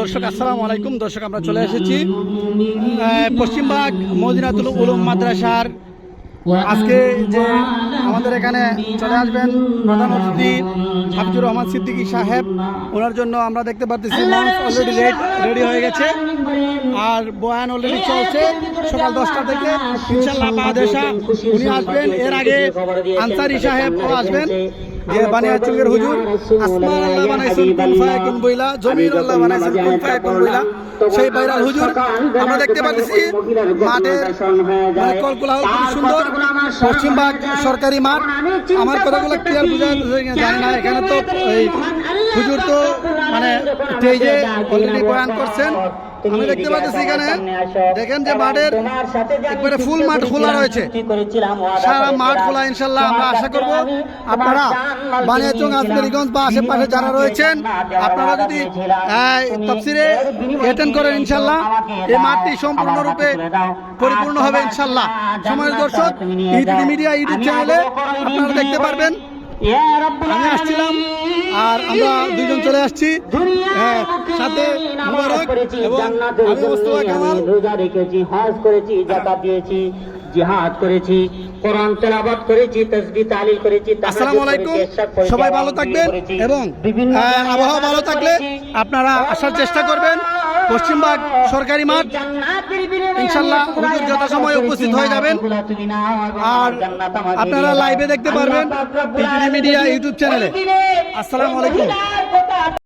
দর্শক, আসসালাম আলাইকুম। দর্শক, আমরা চলে এসেছি পশ্চিমবাগ মদিনাতুল উলুম মাদ্রাসার। আজকে যে আমাদের এখানে চলে আসবেন প্রধান অতিথি হাফিজুর রহমান সিদ্দিকী সাহেব, ওনার জন্য আমরা দেখতে পাচ্ছি অলরেডি রেডি হয়ে গেছে, আর বয়ান অলরেডি চলছে। সকাল দশটা থেকে ইনশাল্লাহ বাদেশা উনি আসবেন। এর আগে আনসারি সাহেব আসবেন। যে বানিয়াচুঙ্গের হুজুর, আসমান আল্লাহ বানাইছেন, কুন ফায়াকুন বইলা জমিন আল্লাহ বানাইছেন, কুন ফায়াকুন বইলা সেই বাইরাল হুজুর, আমরা দেখতে পাচ্ছি, মাঠের মানে কলকুলাহল খুব সুন্দর পশ্চিমবাগ সরকারি মাঠ। আমার কথাগুলো ক্লিয়ার বোঝা যায় না, এখানে তো এই হুজুর তো মানে স্টেজে অলরেডি বয়ান করছেন আমি দেখতে পাচ্ছি এখানে দেখেন যে মাঠের একবারে ফুল মাঠ খোলা রয়েছে। সারা মাঠ খোলা ইনশাল্লাহ আমরা আশা করব আপনারা বানিয়াচং আজমেরিগঞ্জ বা আশেপাশে যারা রয়েছেন আপনারা যদি তফসিরে অ্যাটেন্ড করেন ইনশাল্লাহ এই মাঠটি সম্পূর্ণরূপে পরিপূর্ণ হবে ইনশাল্লাহ সমাজ দর্শক ইউটিউব মিডিয়া ইউটিউব চ্যানেলে আপনারা দেখতে পারবেন। আমি আসছিলাম আর আমরা দুজন চলে আসছি। হ্যাঁ, সাথে মুবারক এবং আমি মোস্তফা কামাল রোজা রেখেছি হজ করেছি জাকাত দিয়েছি জিহাদ করেছি কোরআন তেলাওয়াত করেছি তাসবিহ তাহলিল করেছি আসসালামু আলাইকুম। সবাই ভালো থাকবেন এবং বিভিন্ন আবহাওয়া ভালো থাকলে আপনারা আসার চেষ্টা করবেন। পশ্চিমবাগ সরকারি মাঠ। ইনশাল্লাহ হুজুর যথাসময়ে উপস্থিত হয়ে যাবেন আর আপনারা। লাইভে দেখতে পারবেন মিডিয়া ইউটিউব চ্যানেলে আসসালাম আলাইকুম